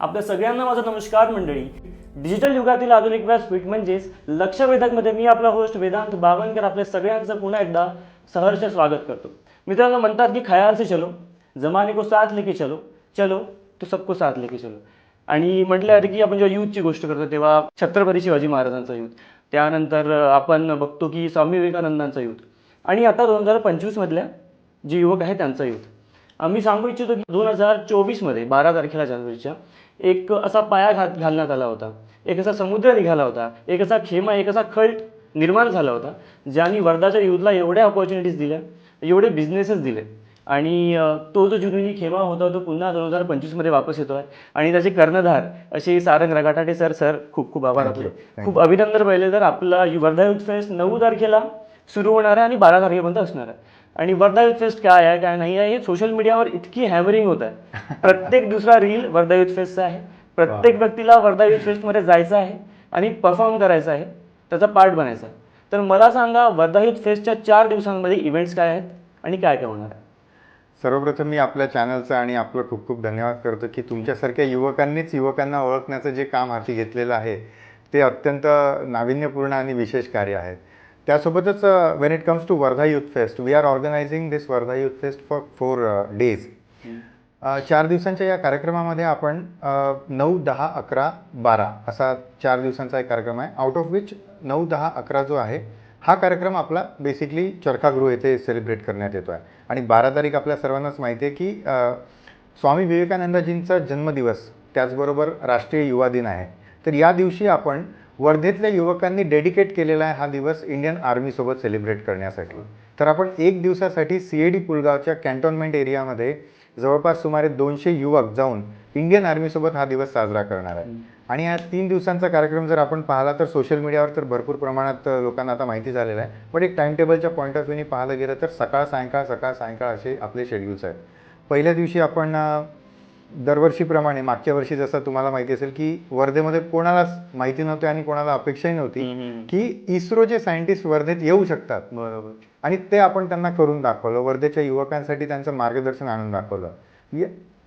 आपल्या सगळ्यांना माझा नमस्कार मंडळी. डिजिटल युगातील आधुनिक व्यासपीठ म्हणजेच लक्ष वेधकमध्ये मी आपला होस्ट वेदांत बावनकर आपल्या सगळ्यांचं पुन्हा एकदा सहर्ष स्वागत करतो. मित्रांनो म्हणतात की खयाल से चलो जमाने को साथ लेके चलो चलो तो सबको साथ लेके चलो. आणि म्हटलं आहे की आपण जेव्हा युथची गोष्ट करतो तेव्हा छत्रपती शिवाजी महाराजांचा युद्ध त्यानंतर आपण बघतो की स्वामी विवेकानंदांचा युथ. आणि आता दोन हजार पंचवीसमधल्या जे युवक आहे त्यांचा युथ. आम्ही सांगू इच्छितो की दोन हजार चोवीसमध्ये बारा तारखेला जानेवारीच्या एक असा पाया घात घालण्यात आला होता. एक असा समुद्र निघाला होता. एक असा खेमा एक असा खल्ट निर्माण झाला होता ज्यांनी वर्धाच्या युथला एवढ्या ऑपॉर्च्युनिटीज दिल्या एवढे बिझनेसेस दिले. आणि तो जो जुनी खेमा होता तो पुन्हा दोन हजार पंचवीसमध्ये वापस येतो आहे आणि त्याचे कर्णधार असे सारंग रगाटाटे सर सर खूप खूप आभार. आपले. खूप अभिनंदन पहिले तर आपला वर्धा युथ फेस्ट नऊ तारखेला सुरू होणार आहे आणि बारा तारखेपर्यंत असणार आहे. आणि वर्धा युथ फेस्ट काय आहे काय नाही आहे हे सोशल मीडियावर इतकी हॅमरिंग होत आहे. प्रत्येक दुसरा रील वर्धा युथ फेस्टचा आहे. प्रत्येक व्यक्तीला वर्धा युथ फेस्टमध्ये जायचं आहे आणि परफॉर्म करायचं आहे त्याचा पार्ट बनायचा आहे. तर मला सांगा वर्धा युथ फेस्टच्या चार दिवसांमध्ये इव्हेंट्स काय आहेत आणि काय काय होणार आहे? सर्वप्रथम मी आपल्या चॅनलचं आणि आपलं खूप खूप धन्यवाद करतो की तुमच्यासारख्या युवकांनीच युवकांना ओळखण्याचं जे काम हाती घेतलेलं आहे ते अत्यंत नाविन्यपूर्ण आणि विशेष कार्य आहे. त्यासोबतच when it comes to Wardha youth fest we are organizing this Wardha youth fest for four days चार दिवसांच्या या कार्यक्रमामध्ये आपण नऊ दहा अकरा बारा असा चार दिवसांचा एक कार्यक्रम आहे. आउट ऑफ विच नऊ दहा अकरा जो आहे हा कार्यक्रम आपला बेसिकली चरखागृह येथे सेलिब्रेट करण्यात येतो आहे आणि बारा तारीख आपल्या सर्वांनाच माहिती आहे की स्वामी विवेकानंदजींचा जन्मदिवस त्याचबरोबर राष्ट्रीय युवा दिन आहे. तर या दिवशी आपण वर्धेतल्या युवकांनी डेडिकेट केलेला आहे हा दिवस इंडियन आर्मीसोबत सेलिब्रेट करण्यासाठी. तर आपण एक दिवसासाठी सी ए डी पुलगावच्या कॅन्टोन्मेंट एरियामध्ये जवळपास सुमारे दोनशे युवक जाऊन इंडियन आर्मीसोबत हा दिवस साजरा करणार आहे. आणि या तीन दिवसांचा कार्यक्रम जर आपण पाहिला तर सोशल मीडियावर तर भरपूर प्रमाणात लोकांना आता माहिती झालेलं आहे. पण एक टाइम टेबलच्या पॉईंट ऑफ व्ह्यूने पाहायला गेलं तर सकाळ सायंकाळ सकाळ सायंकाळ असे आपले शेड्यूल्स आहेत. पहिल्या दिवशी आपण दरवर्षीप्रमाणे मागच्या वर्षी जसं तुम्हाला माहिती असेल की वर्धेमध्ये कोणालाच माहिती नव्हती आणि कोणाला अपेक्षाही नव्हती. की इस्रोचे सायंटिस्ट वर्धेत येऊ शकतात. बरोबर. आणि ते आपण त्यांना करून दाखवलं. वर्धेच्या युवकांसाठी त्यांचं मार्गदर्शन आणून दाखवलं.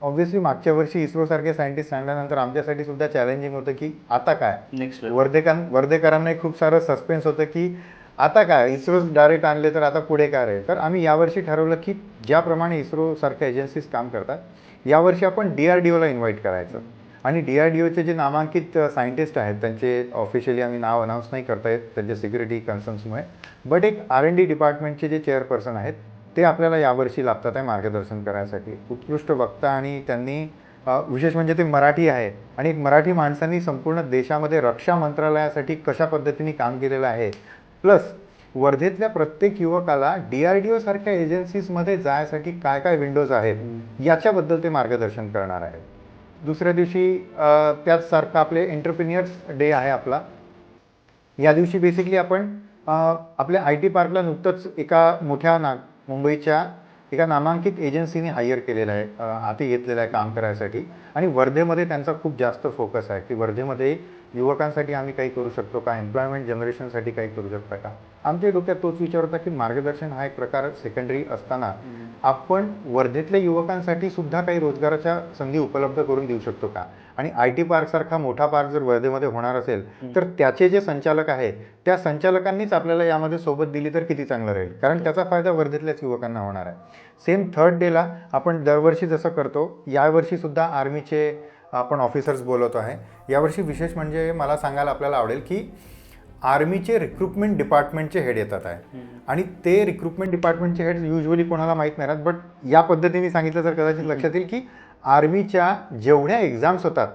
ऑब्व्हियसली मागच्या वर्षी इस्रोसारखे सायंटिस्ट आणल्यानंतर आमच्यासाठी सुद्धा चॅलेंजिंग होतं की आता काय? नेक्स्ट वर्धेकां वर्धेकरांनाही खूप सारं सस्पेन्स होतं की आता काय? इस्रो डायरेक्ट आणले तर आता पुढे काय राहील? तर आम्ही यावर्षी ठरवलं की ज्याप्रमाणे इस्रोसारख्या एजन्सीज काम करतात यावर्षी आपण डी आर डी ओला इन्व्हाइट करायचं. आणि डी आर डी ओचे जे नामांकित सायंटिस्ट आहेत त्यांचे ऑफिशियली आम्ही नाव अनाऊन्स नाही करता येत त्यांच्या सिक्युरिटी कन्सर्न्समुळे बट एक आर एन डी डिपार्टमेंटचे जे चेअरपर्सन आहेत ते आपल्याला यावर्षी लाभतात आहे मार्गदर्शन करायसाठी. उत्कृष्ट वक्ता आणि त्यांनी विशेष म्हणजे ते मराठी आहे. आणि एक मराठी माणसांनी संपूर्ण देशामध्ये रक्षा मंत्रालयासाठी कशा पद्धतीने काम केलेलं आहे. प्लस वर्धेतल्या प्रत्येक युवकाला डी आर डी ओसारख्या एजन्सीजमध्ये जायसाठी काय काय विंडोज आहेत याच्याबद्दल ते मार्गदर्शन करणार आहेत. दुसऱ्या दिवशी त्याचसारखं आपले एंटरप्रिनियर्स डे आहे आपला. या दिवशी बेसिकली आपण आपल्या आय टी पार्कला नुकतंच एका मोठ्या ना मुंबईच्या एका नामांकित एजन्सीने हायर केलेलं आहे हाती घेतलेलं आहे काम करायसाठी. आणि वर्धेमध्ये त्यांचा खूप जास्त फोकस आहे की वर्धेमध्ये युवकांसाठी आम्ही काही करू शकतो का? एम्प्लॉयमेंट जनरेशनसाठी काही करू शकतो का? आमच्या डोक्यात तोच विचार होता की मार्गदर्शन हा एक प्रकार सेकंडरी असताना आपण वर्धेतल्या युवकांसाठी सुद्धा काही रोजगाराच्या संधी उपलब्ध करून देऊ शकतो का? आणि आय टी पार्कसारखा मोठा पार्क जर वर्धेमध्ये होणार असेल तर त्याचे जे संचालक आहेत त्या संचालकांनीच आपल्याला यामध्ये सोबत दिली तर किती चांगलं राहील? कारण त्याचा फायदा वर्धेतल्याच युवकांना होणार आहे. सेम थर्ड डेला आपण दरवर्षी जसं करतो यावर्षी सुद्धा आर्मीचे आपण ऑफिसर्स बोलवतो आहे. यावर्षी विशेष म्हणजे मला सांगायला आपल्याला आवडेल की आर्मीचे रिक्रुटमेंट डिपार्टमेंटचे हेड येतात आहे. आणि ते रिक्रुटमेंट डिपार्टमेंटचे हेड युजली कोणाला माहीत नाही राहत बट या पद्धतीने सांगितलं तर कदाचित लक्षात येईल की आर्मीच्या जेवढ्या एक्झाम्स होतात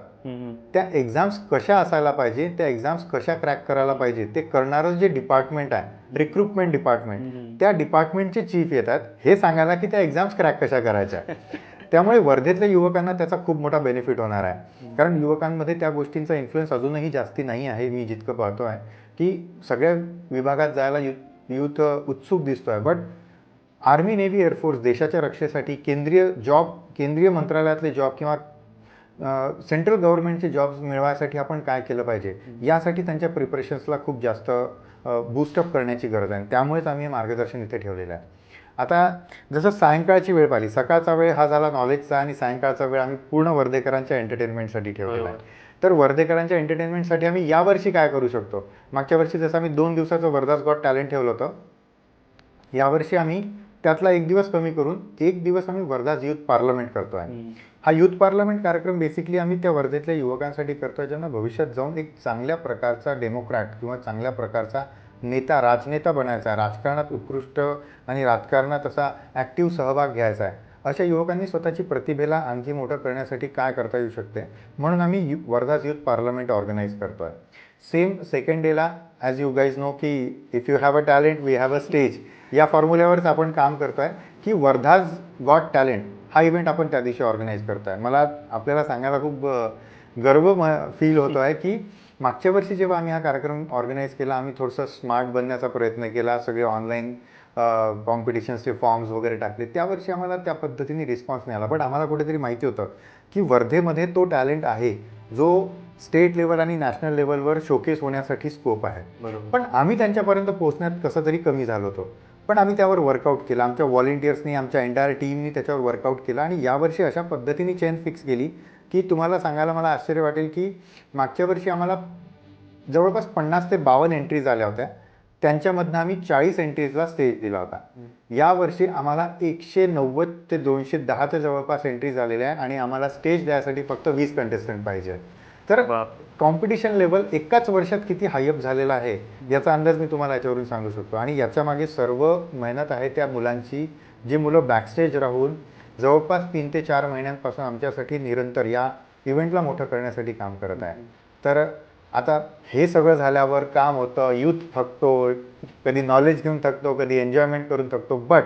त्या एक्झाम्स कशा असायला पाहिजे त्या एक्झाम्स कशा क्रॅक करायला पाहिजे ते करणारं जे डिपार्टमेंट आहे रिक्रुटमेंट डिपार्टमेंट त्या डिपार्टमेंटचे चीफ येतात हे सांगायला की त्या एक्झाम्स क्रॅक कशा करायच्या. त्यामुळे वर्धेतल्या युवकांना त्याचा खूप मोठा बेनिफिट होणार आहे. कारण युवकांमध्ये त्या गोष्टींचा इन्फ्लुएन्स अजूनही जास्ती नाही आहे मी जितकं पाहतो आहे की सगळ्या विभागात जायला युथ युथ उत्सुक दिसतो आहे बट आर्मी नेव्ही एअरफोर्स देशाच्या रक्षेसाठी केंद्रीय जॉब केंद्रीय मंत्रालयातले जॉब किंवा सेंट्रल गव्हर्नमेंटचे जॉब्स मिळवायसाठी आपण काय केलं पाहिजे? यासाठी त्यांच्या प्रिपरेशन्सला खूप जास्त बूस्टअप करण्याची गरज आहे. त्यामुळेच आम्ही मार्गदर्शन इथे ठेवलेलं आहे. आता जसं सायंकाळची वेळ पाहिली सकाळचा वेळ हा झाला नॉलेजचा आणि सायंकाळचा वेळ आम्ही पूर्ण वर्धेकरांच्या एंटरटेनमेंटसाठी ठेवलेला आहे. तर वर्धेकरांच्या एंटरटेनमेंटसाठी आम्ही यावर्षी काय करू शकतो? मागच्या वर्षी जसं आम्ही दोन दिवसाचं वर्धाच गॉट टॅलेंट ठेवलं होतं यावर्षी आम्ही त्यातला एक दिवस कमी करून एक दिवस आम्ही वर्धाच युथ पार्लमेंट करतो आहे. हा युथ पार्लमेंट कार्यक्रम बेसिकली आम्ही त्या वर्धेतल्या युवकांसाठी करतोय ज्यांना भविष्यात जाऊन एक चांगल्या प्रकारचा डेमोक्रॅट किंवा चांगल्या प्रकारचा नेता राजनेता बनायचा आहे. राजकारणात उत्कृष्ट आणि राजकारणात असा ॲक्टिव्ह सहभाग घ्यायचा आहे. अशा युवकांनी स्वतःची प्रतिभेला आणखी मोठं करण्यासाठी काय करता येऊ शकते? म्हणून आम्ही यु वर्धाच युथ पार्लमेंट ऑर्गनाईज करतो आहे सेम सेकंड डेला ॲज यू गाईज नो की if you have a talent we have a stage या फॉर्म्युल्यावरच आपण काम करतो आहे की वर्धाज गॉट टॅलेंट हा इव्हेंट आपण त्या दिवशी ऑर्गनाईज करतो आहे मला आपल्याला सांगायला खूप गर्व म फील होतो आहे की मागच्या वर्षी जेव्हा आम्ही हा कार्यक्रम ऑर्गनाईज केला आम्ही थोडंसं स्मार्ट बनण्याचा प्रयत्न केला सगळे ऑनलाईन कॉम्पिटिशन्सचे फॉर्म्स वगैरे टाकले. त्या वर्षी आम्हाला त्या पद्धतीने रिस्पॉन्स नाही आला बट आम्हाला कुठेतरी माहिती होतं की वर्धेमध्ये तो टॅलेंट आहे जो स्टेट लेवल आणि नॅशनल लेवलवर शोकेस होण्यासाठी स्कोप आहे. बरोबर. पण आम्ही त्यांच्यापर्यंत पोहोचण्यात कसं तरी कमी झालो होतो. पण आम्ही त्यावर वर्कआउट केलं. आमच्या व्हॉलेंटियर्सनी आमच्या एंटायर टीमनी त्याच्यावर वर्कआउट केलं आणि यावर्षी अशा पद्धतीने चेन फिक्स केली की तुम्हाला सांगायला मला आश्चर्य वाटेल की मागच्या वर्षी आम्हाला जवळपास पन्नास ते बावन्न एंट्रीज आल्या होत्या. त्यांच्यामधनं आम्ही चाळीस एंट्रीजला स्टेज दिला होता. यावर्षी आम्हाला एकशे नव्वद ते दोनशे दहाच्या जवळपास एंट्रीज आलेल्या आहे आणि आम्हाला स्टेज द्यायसाठी फक्त वीस कंटेस्टंट पाहिजे तर कॉम्पिटिशन लेवल एकाच वर्षात किती हायअप झालेला आहे याचा अंदाज मी तुम्हाला याच्यावरून सांगू शकतो. आणि याच्या मागे सर्व मेहनत आहे त्या मुलांची जी मुलं बॅकस्टेज राहून जवळपास तीन ते चार महिन्यांपासून आमच्यासाठी निरंतर या इव्हेंटला मोठं करण्यासाठी काम करत आहे. तर आता हे सगळं झाल्यावर काम होतं यूथ थकतो कधी नॉलेज घेऊन थकतो कधी एन्जॉयमेंट करून थकतो. बट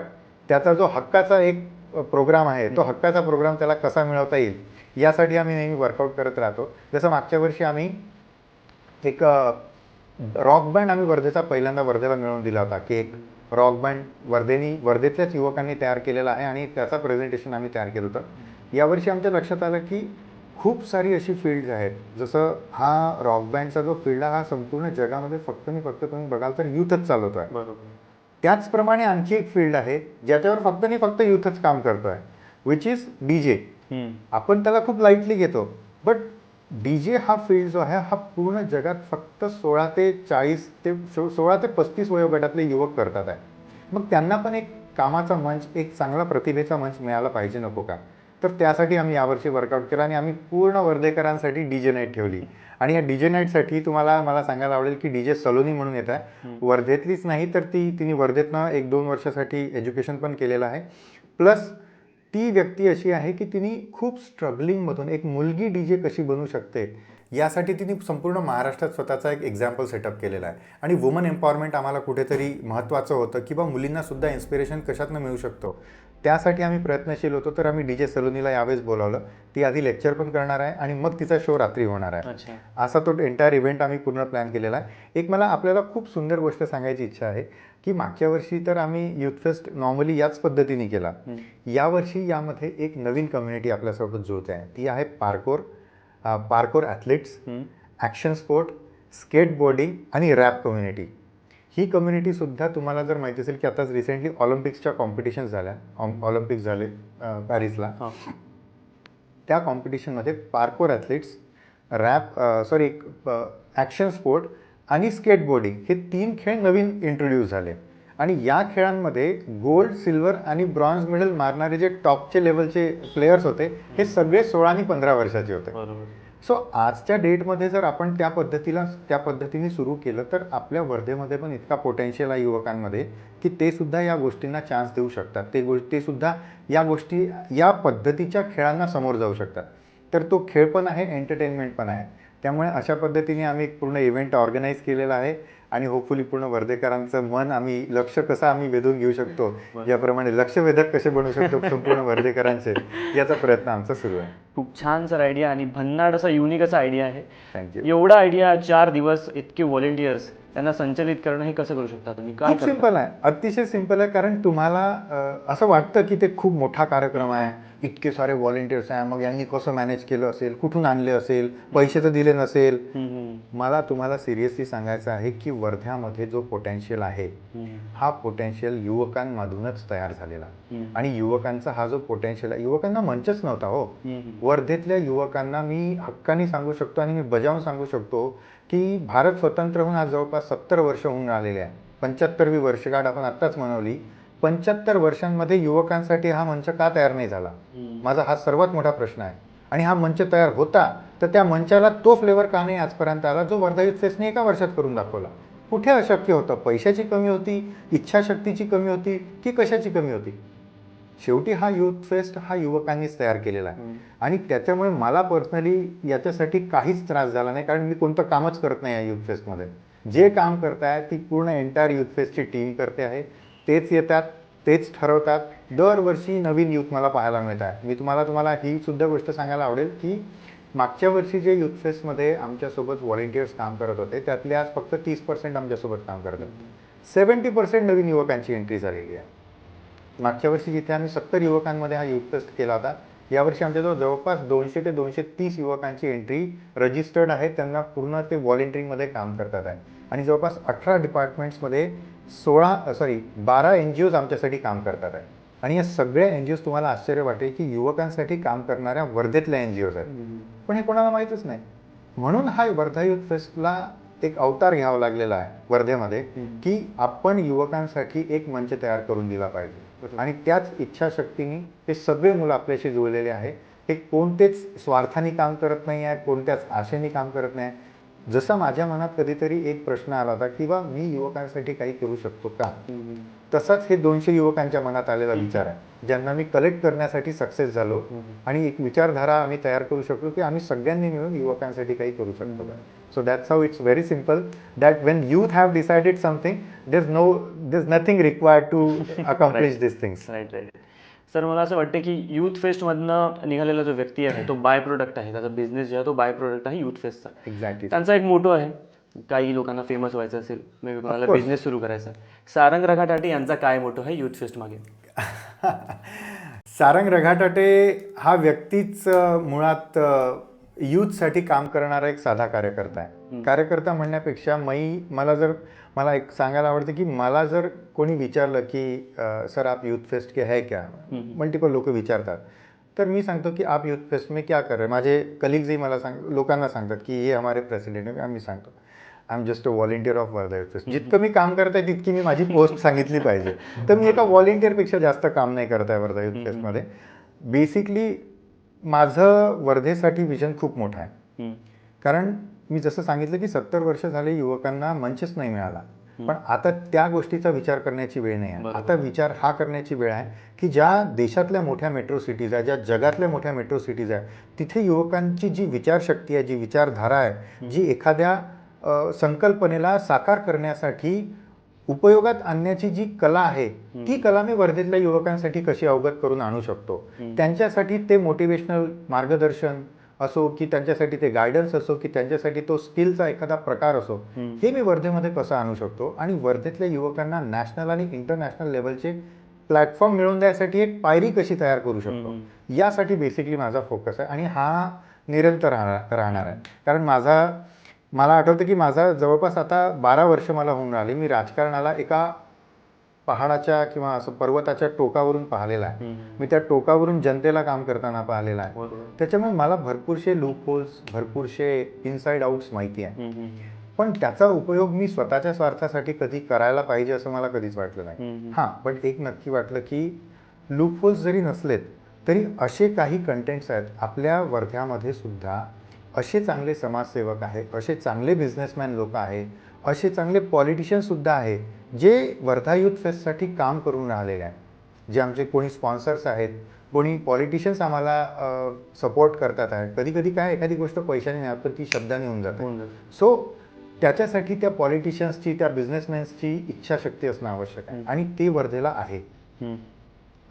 त्याचा जो हक्काचा एक प्रोग्राम आहे तो हक्काचा प्रोग्राम त्याला कसा मिळवता येईल? यासाठी आम्ही नेहमी वर्कआउट करत राहतो. जसं मागच्या वर्षी आम्ही एक रॉक बँड आम्ही वर्धेचा पहिल्यांदा वर्धेला मिळवून दिला होता की एक रॉक बँड वर्धेनी वर्धेतल्याच युवकांनी तयार केलेला आहे आणि त्याचा प्रेझेंटेशन आम्ही तयार केलं होतं. यावर्षी आमच्या लक्षात आलं की खूप सारी अशी फील्ड्स आहेत. जसं हा रॉक बँडचा जो फील्ड आहे हा संपूर्ण जगामध्ये फक्त मी फक्त तुम्ही बघाल तर युथच चालवतो आहे बरोबर. त्याचप्रमाणे आणखी एक फील्ड आहे ज्याच्यावर फक्त आणि फक्त युथच काम करतो आहे विच इज डी जे. आपण त्याला खूप लाईटली घेतो. बट डी जे हा फील्ड जो आहे हा पूर्ण जगात फक्त सोळा ते चाळीस ते सोळा ते पस्तीस वयोगटातले युवक करतात आहे. मग त्यांना पण एक कामाचा मंच एक चांगला प्रतिभेचा मंच मिळाला पाहिजे नको का? तर त्यासाठी आम्ही यावर्षी वर्कआउट केला आणि आम्ही पूर्ण वर्धेकरांसाठी डी जे नाईट ठेवली. आणि या डी जे नाईटसाठी तुम्हाला मला सांगायला आवडेल की डी जे सलोनी म्हणून येत आहे. वर्धेतलीच नाही तर ती तिने वर्धेतनं एक दोन वर्षासाठी एज्युकेशन पण केलेलं आहे. प्लस ती व्यक्ती अशी आहे की तिने खूप स्ट्रगलिंगमधून एक मुलगी डी जे कशी बनू शकते यासाठी तिने संपूर्ण महाराष्ट्रात स्वतःचा एक एक्झाम्पल सेटअप केलेला आहे. आणि वुमन एम्पॉवरमेंट आम्हाला कुठेतरी महत्त्वाचं होतं किंवा मुलींना सुद्धा इन्स्पिरेशन कशातनं मिळू शकतो? त्यासाठी आम्ही प्रयत्नशील होतो तर आम्ही डी जे सलोनीला यावेळेस बोलावलं. ती आधी लेक्चर पण करणार आहे आणि मग तिचा शो रात्री होणार आहे. असा तो एंटायर इव्हेंट आम्ही पूर्ण प्लॅन केलेला आहे. एक मला आपल्याला खूप सुंदर गोष्ट सांगायची इच्छा आहे की मागच्या वर्षी तर आम्ही युथ फेस्ट नॉर्मली याच पद्धतीने केला. यावर्षी यामध्ये एक नवीन कम्युनिटी आपल्यासोबत जुळते आहे. ती आहे parkour parkour athletes. Action sport skateboarding आणि रॅप कम्युनिटी ही कम्युनिटीसुद्धा तुम्हाला जर माहिती असेल की आताच रिसेंटली ऑलिम्पिक्सच्या कॉम्पिटिशन्स झाल्या. ऑम- ऑलिम्पिक्स झाले पॅरिसला. हा. त्या कॉम्पिटिशनमध्ये parkour athletes rap sorry action sport आणि स्केटबोर्डिंग हे तीन खेळ नवीन इंट्रोड्यूस झाले. आणि या खेळांमध्ये गोल्ड सिल्वर आणि ब्रॉन्झ मेडल मारणारे जे टॉपचे लेवलचे प्लेयर्स होते हे सगळे सोळा आणि पंधरा वर्षाचे होते. बरोबर. सो आजच्या डेटमध्ये जर आपण त्या पद्धतीला त्या पद्धतीने सुरू केलं तर आपल्या वर्धेमध्ये पण इतका पोटेन्शियल आहे युवकांमध्ये की ते सुद्धा या गोष्टींना चान्स देऊ शकतात. ते गो ते सुद्धा या गोष्टी या पद्धतीच्या खेळांना समोर जाऊ शकतात. तर तो खेळ पण आहे एंटरटेनमेंट पण आहे. त्यामुळे अशा पद्धतीने आम्ही एक पूर्ण इव्हेंट ऑर्गनाईज केलेला आहे. आणि होपफुली पूर्ण वर्धेकरांचं मन आम्ही लक्ष कसं आम्ही वेधून घेऊ शकतो याप्रमाणे लक्षवेधक कसे बनवू शकतो संपूर्ण वर्धेकरांचे याचा प्रयत्न आमचा सुरू आहे. खूप छान सर आयडिया आणि भन्नाड असा युनिक असा आयडिया आहे. थँक्यू एवढा आयडिया चार दिवस इतके व्हॉलेंटियर्स त्यांना संचलित करणं हे कसं करू शकता तुम्ही? काय खूप करता? सिंपल आहे. अतिशय सिंपल आहे कारण तुम्हाला अं, असं वाटतं की ते खूप मोठा कार्यक्रम आहे. इतके सारे व्हॉलेंटियर्स आहे. मग यांनी कसं मॅनेज केलं असेल? कुठून आणले असेल? पैसे तर दिले नसेल. हम्म, हम्म, मला तुम्हाला सिरियसली सांगायचं आहे की वर्ध्यामध्ये जो पोटेन्शियल आहे हम्म, हा पोटेन्शियल युवकांमधूनच तयार झालेला. हम्म, आणि युवकांचा हा जो पोटेन्शियल आहे युवकांना मंचच नव्हता हो. हम्म, वर्धेतल्या युवकांना मी हक्काने सांगू शकतो आणि मी बजावून सांगू शकतो की भारत स्वतंत्र होऊन आज जवळपास सत्तर वर्ष होऊन आलेले आहे. पंच्याहत्तरवी वर्षगाठ आपण आत्ताच मनवली. पंच्याहत्तर वर्षांमध्ये युवकांसाठी हा मंच का तयार नाही झाला. माझा हा सर्वात मोठा प्रश्न आहे. आणि हा मंच तयार होता तर त्या मंचाला तो फ्लेवर का नाही आजपर्यंत आला जो वर्धा युथ फेस्टने एका वर्षात करून दाखवला? कुठे अशक्य होतं? पैशाची कमी होती? इच्छाशक्तीची कमी होती? की कशाची कमी होती? शेवटी हा युथ फेस्ट हा युवकांनीच तयार केलेला आहे. आणि त्याच्यामुळे मला पर्सनली याच्यासाठी काहीच त्रास झाला नाही कारण मी कोणतं कामच करत नाही या युथ फेस्टमध्ये. जे काम करताय ती पूर्ण एंटायर युथ फेस्टची टीम करते आहे. तेच येतात तेच ठरवतात. दरवर्षी नवीन युथ मला पाहायला मिळत आहे मी तुम्हाला तुम्हाला ही सुद्धा गोष्ट सांगायला आवडेल की मागच्या वर्षी जे युथ फेस्टमध्ये आमच्यासोबत व्हॉलेंटियर्स काम करत होते त्यातले आज फक्त तीस पर्सेंट आमच्यासोबत काम करत होते सेवन्टी पर्सेंट नवीन युवकांची एंट्री झालेली आहे. मागच्या वर्षी जिथे आम्ही सत्तर युवकांमध्ये हा युथ फेस्ट केला होता यावर्षी आमच्याजवळ जवळपास दोनशे ते दोनशे तीस युवकांची एंट्री रजिस्टर्ड आहे. त्यांना पूर्ण ते व्हॉलेंटिअरिंगमध्ये काम करतात आहे. आणि जवळपास अठरा डिपार्टमेंट्समध्ये सोळा सॉरी बारा एन जी ओज आमच्यासाठी काम करतात आहे. आणि या सगळ्या एन जी ओज तुम्हाला आश्चर्य वाटेल की युवकांसाठी काम करणाऱ्या वर्धेतल्या एन जी ओज आहेत. पण हे कोणाला माहीतच नाही. म्हणून हा वर्धा युथ फेस्टला एक अवतार घ्यावा लागलेला आहे वर्धेमध्ये. की आपण युवकांसाठी एक मंच तयार करून दिला पाहिजे. आणि त्याच इच्छाशक्तीने ते सगळे मुलं आपल्याशी जुळलेले आहे. हे कोणतेच स्वार्थाने काम करत नाही आहे कोणत्याच आशेने काम करत नाही जसा माझ्या मनात कधीतरी एक प्रश्न आला होता की बा मी युवकांसाठी काही करू शकतो का. तसाच हे दोनशे युवकांच्या मनात आलेला विचार आहे. ज्यांना मी कलेक्ट करण्यासाठी सक्सेस झालो आणि एक विचारधारा आम्ही तयार करू शकतो की आम्ही सगळ्यांनी मिळून युवकांसाठी काही करू शकतो so that's how it's very simple that when youth have decided something there no there nothing required to accomplish this things right right sir मला असं वाटतं की युथ फेस्टमधनं निघालेला जो व्यक्ती आहे तो बाय प्रोडक्ट आहे. त्याचा बिझनेस जो आहे तो बाय प्रोडक्ट आहे युथ फेस्टचा एक्झॅक्टली त्यांचा एक मोटो आहे काही लोकांना फेमस व्हायचं असेल मे कोणाला. बिझनेस सुरू करायचा. सारंग रघाटाटे यांचा काय मोटो आहे युथ फेस्ट मागे? सारंग रघाटाटे हा व्यक्तीच मुळात यूथसाठी काम करणारा एक साधा कार्यकर्ता आहे. कार्यकर्ता म्हणण्यापेक्षा मी मला जर मला एक सांगायला आवडतं की मला जर कोणी विचारलं की सर आप यूथ फेस्ट के है क्या? मल्टिपल लोक विचारतात. तर मी सांगतो की आप यूथ फेस्ट में क्या कर रहे? माझे कलिग्सही मला सांग लोकांना सांगतात की हे हमारे प्रेसिडेंट आहे आम्ही सांगतो. I am just a volunteer of Wardha youth fest जितकं मी काम करत आहे तितकी मी माझी पोस्ट सांगितली पाहिजे. तर मी एका व्हॉलेंटियरपेक्षा जास्त काम नाही करत आहे वर्धा यूथ फेस्टमध्ये बेसिकली माझं वर्धेसाठी विजन खूप मोठं आहे. कारण मी जसं सांगितलं की सत्तर वर्ष झाले युवकांना मंचच नाही मिळाला. पण आता त्या गोष्टीचा विचार करण्याची वेळ नाही आहे. आता विचार हा करण्याची वेळ आहे की ज्या देशातल्या मोठ्या मेट्रो सिटीज आहे ज्या जगातल्या मोठ्या मेट्रो सिटीज आहे तिथे युवकांची जी विचारशक्ती आहे जी विचारधारा आहे जी एखाद्या संकल्पनेला साकार करण्यासाठी उपयोगात आणण्याची जी कला आहे ती कला मी वर्धेतल्या युवकांसाठी कशी अवगत करून आणू शकतो? त्यांच्यासाठी ते मोटिवेशनल मार्गदर्शन असो की त्यांच्यासाठी ते गायडन्स असो की त्यांच्यासाठी तो स्किलचा एखादा प्रकार असो हे मी वर्धेमध्ये कसं आणू शकतो? आणि वर्धेतल्या युवकांना नॅशनल आणि इंटरनॅशनल लेवलचे प्लॅटफॉर्म मिळवून द्यायसाठी एक पायरी कशी तयार करू शकतो? यासाठी बेसिकली माझा फोकस आहे आणि हा निरंतर राहणार राहणार आहे. कारण माझा मला आठवतं की माझा जवळपास आता बारा वर्ष मला होऊन राहिले. मी राजकारणाला एका पहाडाच्या किंवा असं पर्वताच्या टोकावरून पाहिलेला आहे. मी त्या टोकावरून जनतेला काम करताना पाहिलेला आहे. त्याच्यामुळे मला भरपूरशे लूप होल्स भरपूरशे इनसाइड आउट्स माहिती आहे. पण त्याचा उपयोग मी स्वतःच्या स्वार्थासाठी कधी करायला पाहिजे असं मला कधीच वाटलं नाही. हां पण एक नक्की वाटलं की लूप होल्स जरी नसलेत तरी असे काही कंटेंट्स आहेत आपल्या वर्ध्यामध्ये सुद्धा असे चांगले समाजसेवक आहे असे चांगले बिझनेसमॅन लोक आहे असे चांगले पॉलिटिशियन सुद्धा आहे जे वर्धा युथ फेस्टसाठी काम करून राहिलेले आहेत जे आमचे कोणी स्पॉन्सर्स आहेत कोणी पॉलिटिशियन्स आम्हाला सपोर्ट करतात आहे कधी कधी काय एखादी गोष्ट पैशाने नाही पण ती शब्दाने होऊन जाते. सो त्याच्यासाठी त्या पॉलिटिशियन्सची त्या बिझनेसमॅन्सची इच्छाशक्ती असणं आवश्यक आहे आणि ते वर्धेला आहे.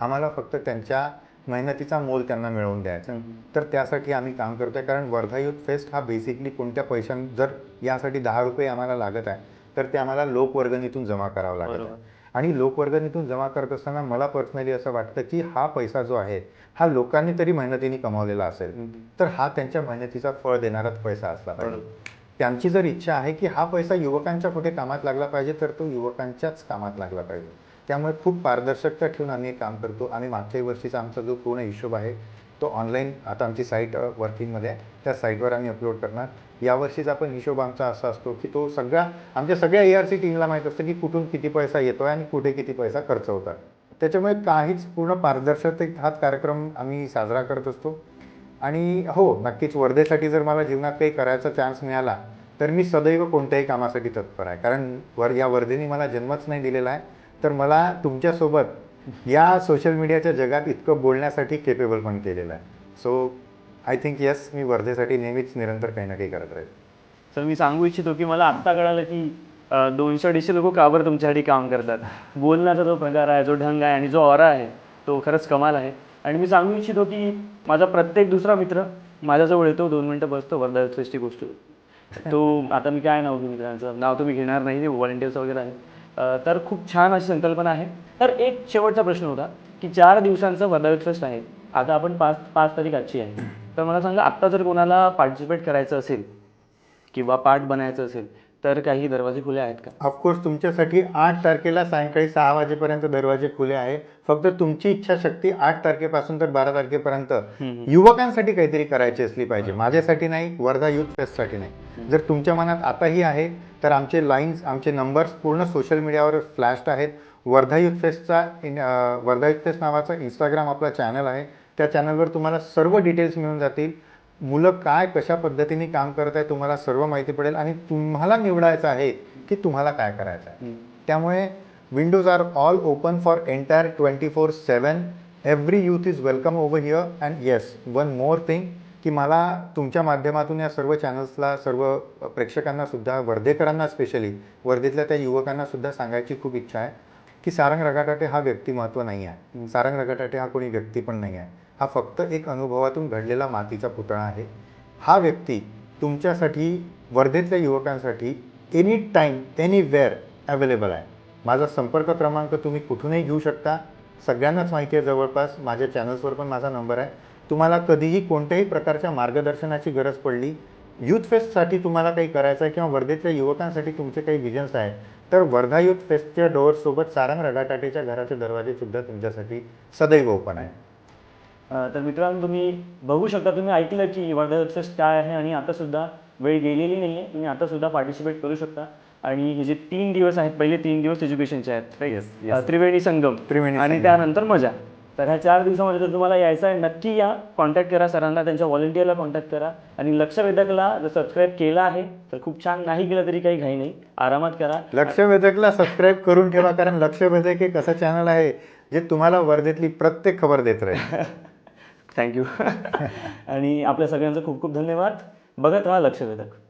आम्हाला फक्त त्यांच्या मेहनतीचा मोल त्यांना मिळवून द्यायचा आहे. तर त्यासाठी आम्ही काम करतोय कारण वर्धा युथ फेस्ट हा बेसिकली कोणत्या पैशां जर यासाठी दहा रुपये आम्हाला लागत आहे तर ते आम्हाला लोकवर्गणीतून जमा करावं लागत. आणि लोकवर्गणीतून जमा करत असताना मला पर्सनली असं वाटतं की हा पैसा जो आहे हा लोकांनी तरी मेहनतीने कमावलेला असेल तर हा त्यांच्या मेहनतीचा फळ देणाराच पैसा असला पाहिजे. त्यांची जर इच्छा आहे की हा पैसा युवकांच्या कुठे कामात लागला पाहिजे तर तो युवकांच्याच कामात लागला पाहिजे. त्यामुळे खूप पारदर्शकता ठेवून आम्ही काम करतो. आम्ही मागच्या वर्षीचा आमचा जो पूर्ण हिशोब आहे तो ऑनलाईन आता आमची साईट वर्किंगमध्ये आहे. त्या साईटवर आम्ही अपलोड करणार. यावर्षीचा पण हिशोब आमचा असा असतो की तो सगळा आमच्या सगळ्या ए आर सी टीमला माहीत असतं की कुठून किती पैसा येतो आहे आणि कुठे किती पैसा खर्च होतात त्याच्यामुळे काहीच पूर्ण पारदर्शकतेत हाच कार्यक्रम आम्ही साजरा करत असतो. आणि हो नक्कीच वर्धेसाठी जर मला जीवनात काही करायचा चान्स मिळाला तर मी सदैव कोणत्याही कामासाठी तत्पर आहे. कारण वर या वर्धेने मला जन्मच नाही दिलेला आहे. तर मला तुमच्यासोबत या सोशल मीडियाच्या जगात इतकं बोलण्यासाठी केपेबल पण केलेलं आहे. सो आय थिंक येस मी वर्धेसाठी नेहमीच निरंतर काही ना काही करत राहील. तर मी सांगू इच्छितो की मला आत्ता कळालं की दोनशे अडीचशे लोक का बरं तुमच्यासाठी काम करतात? बोलण्याचा जो प्रकार आहे जो ढंग आहे आणि जो ऑरा आहे तो खरंच कमाल आहे. आणि मी सांगू इच्छितो की माझा प्रत्येक दुसरा मित्र माझ्याजवळ येतो दोन मिनटं बसतो वर्धा फेस्टची गोष्ट. तो आता मी काय नाव मित्रांचं नाव तुम्ही घेणार नाही ते व्हॉलेंटियर्स वगैरे आहे तर खूप छान अशी संकल्पना आहे. तर एक शेवटचा प्रश्न होता की चार दिवसांचं वर्धा फेस्ट आहे. आता आपण पाच पाच तारीख आजची आहे. तर मला सांगा आत्ता जर कोणाला पार्टिसिपेट करायचं असेल किंवा पार्ट बनायचं असेल तर काही दरवाजे खुले आहेत का? ऑफकोर्स तुमच्यासाठी आठ तारखेला सायंकाळी सहा वाजेपर्यंत दरवाजे खुले आहे फक्त तुमची इच्छाशक्ती आठ तारखेपासून तर बारा तारखेपर्यंत. युवकांसाठी काहीतरी करायची असली पाहिजे. माझ्यासाठी नाही वर्धा युथ फेस्टसाठी नाही. जर तुमच्या मनात आताही आहे तर आमचे लाईन्स आमचे नंबर्स पूर्ण सोशल मीडियावर फ्लॅश्ड आहेत. वर्धा युथ फेस्टचा वर्धा युथ फेस्ट नावाचा इंस्टाग्राम आपला चॅनल आहे. त्या चॅनलवर तुम्हाला सर्व डिटेल्स मिळून जातील. मुलं काय कशा पद्धतीने काम करत आहे तुम्हाला सर्व माहिती पडेल आणि तुम्हाला निवडायचं आहे की तुम्हाला काय करायचं आहे. त्यामुळे windows are all open for entire twenty four seven every youth is welcome over here and yes one more thing की मला तुमच्या माध्यमातून या सर्व चॅनल्सला सर्व प्रेक्षकांना सुद्धा वर्धेकरांना स्पेशली वर्धेतल्या त्या युवकांना सुद्धा सांगायची खूप इच्छा आहे की सारंग रगाटाटे हा व्यक्तिमत्व नाही आहे. सारंग रगाटाटे हा कोणी व्यक्ती पण नाही आहे. हा फक्त एक अनुभवातून घडलेला मातीचा पुतळा आहे. हा व्यक्ती तुमच्यासाठी वर्धेतल्या युवकांसाठी any time anywhere available आहे. माझा संपर्क क्रमांक तुम्ही कुठूनही घेऊ शकता. सगळ्यांनाच माहिती आहे जवळपास. माझ्या चॅनल्सवर पण माझा नंबर आहे. तुम्हाला कधीही कोणत्याही प्रकारच्या मार्गदर्शनाची गरज पडली युथ फेस्टसाठी तुम्हाला काही करायचं आहे किंवा वर्धेतल्या युवकांसाठी तुमचे काही विजन्स आहे तर वर्धा युथ फेस्टच्या डोअरसोबत सारंग रडाटाटेच्या घराचे दरवाजेसुद्धा तुमच्यासाठी सदैव ओपन आहे. तर मित्रांनो तुम्ही बघू शकता तुम्ही ऐकलं की वर्धा काय आहे आणि आता सुद्धा वेळ गेलेली नाही आहे तुम्ही आता सुद्धा पार्टिसिपेट करू शकता. आणि हे जे तीन दिवस आहेत पहिले तीन दिवस एज्युकेशनचे आहेत त्रिवेणी संगम. त्रिवेणी आणि. त्यानंतर मजा. तर ह्या चार दिवसामध्ये जर तुम्हाला यायचं आहे नक्की या. कॉन्टॅक्ट करा सरांना त्यांच्या व्हॉलेंटियरला कॉन्टॅक्ट करा. आणि लक्षवेधकला जर सबस्क्राईब केला आहे तर खूप छान. नाही केलं तरी काही घाई नाही. आरामात करा. लक्षवेधकला सबस्क्राईब करून ठेवा कारण लक्षवेधक एक असं चॅनल आहे जे तुम्हाला वर्धेतली प्रत्येक खबर देत राहील. थँक्यू आणि आपल्या सगळ्यांचं खूप खूप धन्यवाद. बघत राहा लक्षवेधक.